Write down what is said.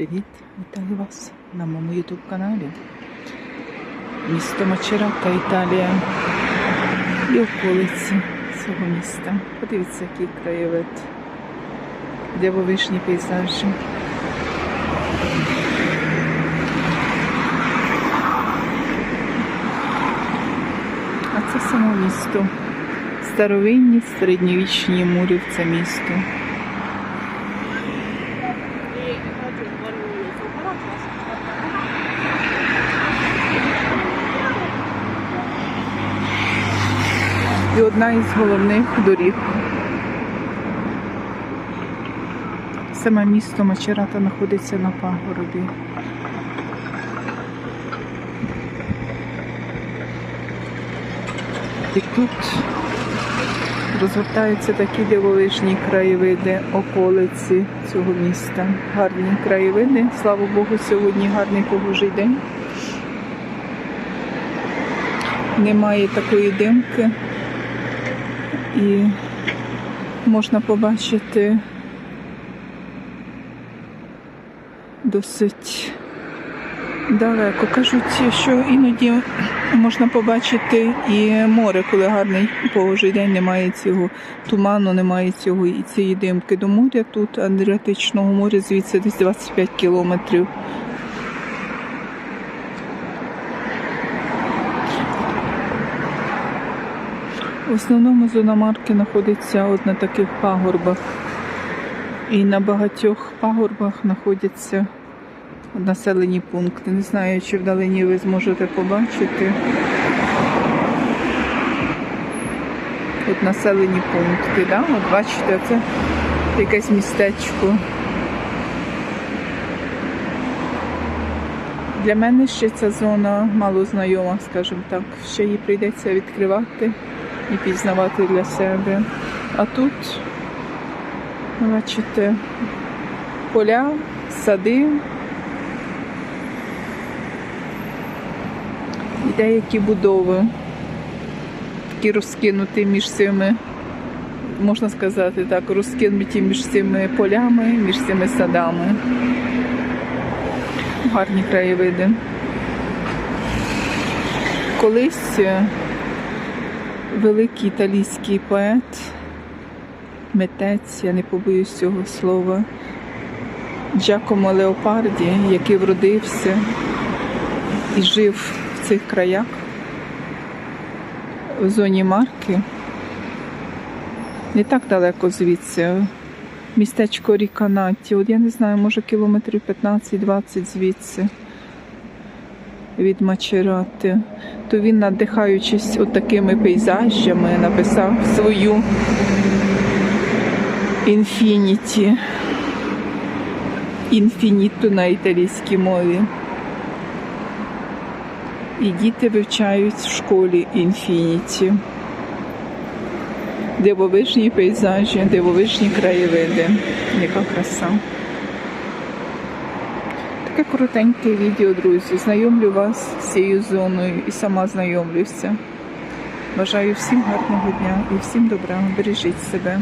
Привіт! Вітаю вас на моєму YouTube каналі. Місто Мачерата, Італія і околиці цього міста. Подивіться, який краєвид, дивовижні пейзажі. А це само місто. Старовинні середньовічні мурів це місто. І одна із головних доріг. Саме місто Мачерата знаходиться на пагорбі. І тут розгортаються такі дивовижні краєвиди, околиці цього міста. Гарні краєвиди. Слава Богу, сьогодні гарний погожий день. Немає такої димки і можна побачити досить далеко. Кажуть, що іноді можна побачити і море, коли гарний погожий день, немає цього туману, немає цього і цієї димки до моря. Тут Адріатичного моря, звідси десь 25 кілометрів. В основному зона марки знаходиться от на таких пагорбах. І на багатьох пагорбах знаходяться населені пункти. Не знаю, чи вдалині ви зможете побачити. От населені пункти, да? От бачите, це якесь містечко. Для мене ще ця зона мало знайома, скажімо так. Ще її прийдеться відкривати і пізнавати для себе. А тут, бачите, поля, сади і деякі будови, такі розкинуті між цими, можна сказати так, розкинуті між цими полями, між цими садами. Гарні краєвиди. Колись великий італійський поет, митець, я не побоюсь цього слова, Джакомо Леопарді, який вродився і жив в цих краях, в зоні Марки, не так далеко звідси, містечко Ріканаті, от я не знаю, може кілометрів 15-20 звідси від Мачерати, то він, надихаючись от такими пейзажами, написав свою інфініті. Інфініту на італійській мові. І діти вивчають в школі інфініті. Дивовижні пейзажі, дивовижні краєвиди. Яка краса. Таке коротеньке відео, друзі. Знайомлю вас з цією зоною і сама знайомлюся. Бажаю всім гарного дня і всім добра. Бережіть себе.